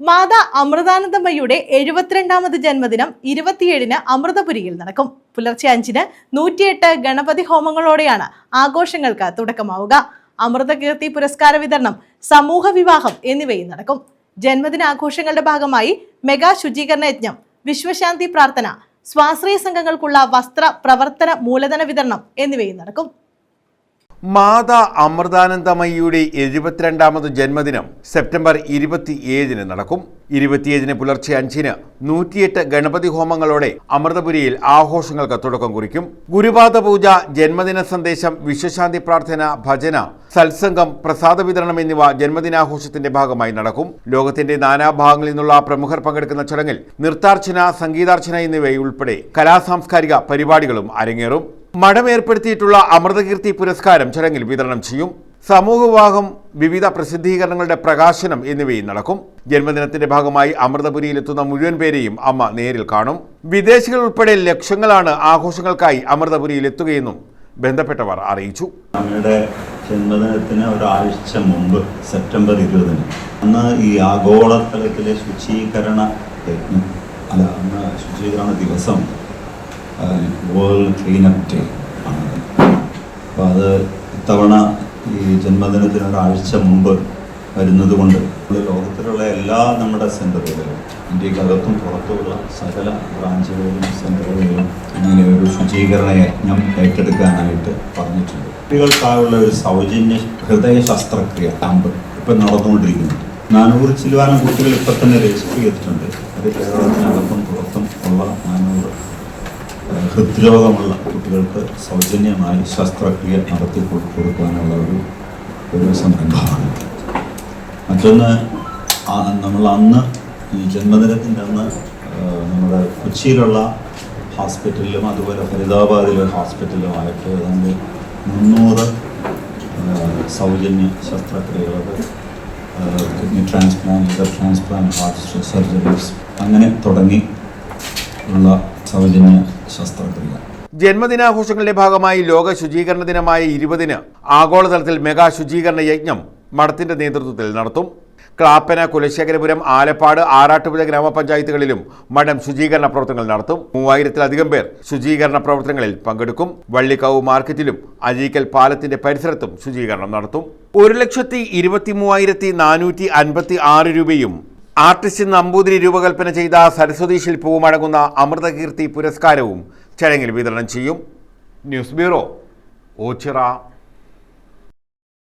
മാതാ അമൃതാനന്ദമ്മയുടെ എഴുപത്തിരണ്ടാമത് ജന്മദിനം ഇരുപത്തിയേഴിന് അമൃതപുരിയിൽ നടക്കും. പുലർച്ചെ അഞ്ചിന് നൂറ്റിയെട്ട് ഗണപതി ഹോമങ്ങളോടെയാണ് ആഘോഷങ്ങൾക്ക് തുടക്കമാവുക. അമൃതകീർത്തി പുരസ്കാര വിതരണം സമൂഹ വിവാഹം എന്നിവയും നടക്കും. ജന്മദിനാഘോഷങ്ങളുടെ ഭാഗമായി മെഗാ ശുചീകരണ യജ്ഞം വിശ്വശാന്തി പ്രാർത്ഥന സ്വാശ്രയ സംഘങ്ങൾക്കുള്ള വസ്ത്ര പ്രവർത്തന മൂലധന വിതരണം എന്നിവയും നടക്കും. മാതാ അമൃതാനന്ദമയ്യയുടെ എഴുപത്തിരണ്ടാമത് ജന്മദിനം സെപ്റ്റംബർ ഇരുപത്തിയേഴിന് നടക്കും. ഇരുപത്തിയേഴിന് പുലർച്ചെ അഞ്ചിന് നൂറ്റിയെട്ട് ഗണപതി ഹോമങ്ങളോടെ അമൃതപുരിയിൽ ആഘോഷങ്ങൾക്ക് തുടക്കം കുറിക്കും. ഗുരുപാദ പൂജ ജന്മദിന സന്ദേശം വിശ്വശാന്തി പ്രാർത്ഥന ഭജന സത്സംഗം പ്രസാദ വിതരണം എന്നിവ ജന്മദിനാഘോഷത്തിന്റെ ഭാഗമായി നടക്കും. ലോകത്തിന്റെ നാനാഭാഗങ്ങളിൽ നിന്നുള്ള പ്രമുഖർ പങ്കെടുക്കുന്ന ചടങ്ങിൽ നൃത്താർച്ചന സംഗീതാർച്ചന എന്നിവയുൾപ്പെടെ കലാസാംസ്കാരിക പരിപാടികളും അരങ്ങേറും. മഠം ഏർപ്പെടുത്തിയിട്ടുള്ള അമൃതകീർത്തി പുരസ്കാരം ചടങ്ങിൽ വിതരണം ചെയ്യും. സമൂഹവിവാഹം വിവിധ പ്രസിദ്ധീകരണങ്ങളുടെ പ്രകാശനം എന്നിവയും നടക്കും. ജന്മദിനത്തിന്റെ ഭാഗമായി അമൃതപുരിയിലെത്തുന്ന മുഴുവൻ പേരെയും അമ്മ നേരിൽ കാണും. വിദേശികൾ ഉൾപ്പെടെ ലക്ഷങ്ങളാണ് ആഘോഷങ്ങൾക്കായി അമൃതപുരിയിൽ എത്തുകയെന്നും ബന്ധപ്പെട്ടവർ അറിയിച്ചു. അമ്മയുടെ ജന്മദിനത്തിന് ഒരാഴ്ച മുമ്പ് സെപ്റ്റംബർ ഇരുപതിന്. അന്ന് ഈ ആഗോളതലത്തിലെ ശുചീകരണ യജ്ഞം അല്ല അന്ന് ശുചീകരണ ദിവസം വേൾഡ് ക്ലീനപ്പ് ഡേ ആണ്. അപ്പോൾ അത് ഇത്തവണ ഈ ജന്മദിനത്തിന് ഒരാഴ്ച മുമ്പ് വരുന്നത് കൊണ്ട് ലോകത്തിലുള്ള എല്ലാ നമ്മുടെ സെന്ററുകളിലും ഇന്ത്യക്കകത്തും പുറത്തുമുള്ള സകല ബ്രാഞ്ചുകളിലും സെന്ററുകളിലും ഇങ്ങനെ ഒരു ശുചീകരണ യജ്ഞം ഏറ്റെടുക്കാനായിട്ട് പറഞ്ഞിട്ടുണ്ട്. കുട്ടികൾക്കായുള്ള ഒരു സൗജന്യ ഹൃദയ ശസ്ത്രക്രിയ ക്യാമ്പ് ഇപ്പം നടന്നുകൊണ്ടിരിക്കുന്നുണ്ട് നാനൂറ് ചിലവാനം കുട്ടികൾ ഇപ്പം തന്നെ രജിസ്റ്റർ ചെയ്തിട്ടുണ്ട്. അത് കേരളത്തിനകത്തും പുറത്തും ഉള്ള ഹൃദ്രോഗമുള്ള കുട്ടികൾക്ക് സൗജന്യമായി ശസ്ത്രക്രിയ നടത്തി കൊടു- കൊടുക്കാനുള്ള ഒരു ഒരു സംരംഭമാണ്. മറ്റൊന്ന് നമ്മൾ അന്ന് ഈ ജന്മദിനത്തിന്റെ അന്ന് നമ്മുടെ കൊച്ചിയിലുള്ള ഹോസ്പിറ്റലിലും അതുപോലെ ഫരീദാബാദിലെ ഹോസ്പിറ്റലിലുമായിട്ട് ഏതാണ്ട് മുന്നൂറ് സൗജന്യ ശസ്ത്രക്രിയകൾ kidney transplant liver transplant heart surgeries അങ്ങനെ തുടങ്ങി ഉള്ള സൗജന്യ ശസ്ത്രക്രിയ. ജന്മദിനാഘോഷങ്ങളുടെ ഭാഗമായി ലോക ശുചീകരണ ദിനമായ ഇരുപതിന് ആഗോളതലത്തിൽ മെഗാ ശുചീകരണ യജ്ഞം മഠത്തിന്റെ നേതൃത്വത്തിൽ നടത്തും. ക്ലാപ്പന കുലശേഖരപുരം ആലപ്പാട് ആറാട്ടുപുഴ ഗ്രാമപഞ്ചായത്തുകളിലും മഠം ശുചീകരണ പ്രവർത്തനങ്ങൾ നടത്തും. മൂവായിരത്തിലധികം പേർ ശുചീകരണ പ്രവർത്തനങ്ങളിൽ പങ്കെടുക്കും. വള്ളിക്കാവ് മാർക്കറ്റിലും അഴീക്കൽ പാലത്തിന്റെ പരിസരത്തും ശുചീകരണം നടത്തും. ഒരു ലക്ഷത്തി ഇരുപത്തി മൂവായിരത്തി നാനൂറ്റി അൻപത്തി ആറ് രൂപയും ആർട്ടിസ്റ്റ് നമ്പൂതിരി രൂപകൽപ്പന ചെയ്ത സരസ്വതി ശില്പവും അടങ്ങുന്ന അമൃതകീർത്തി പുരസ്കാരവും ചടങ്ങിൽ വിതരണം ചെയ്യും. News bureau Ochira.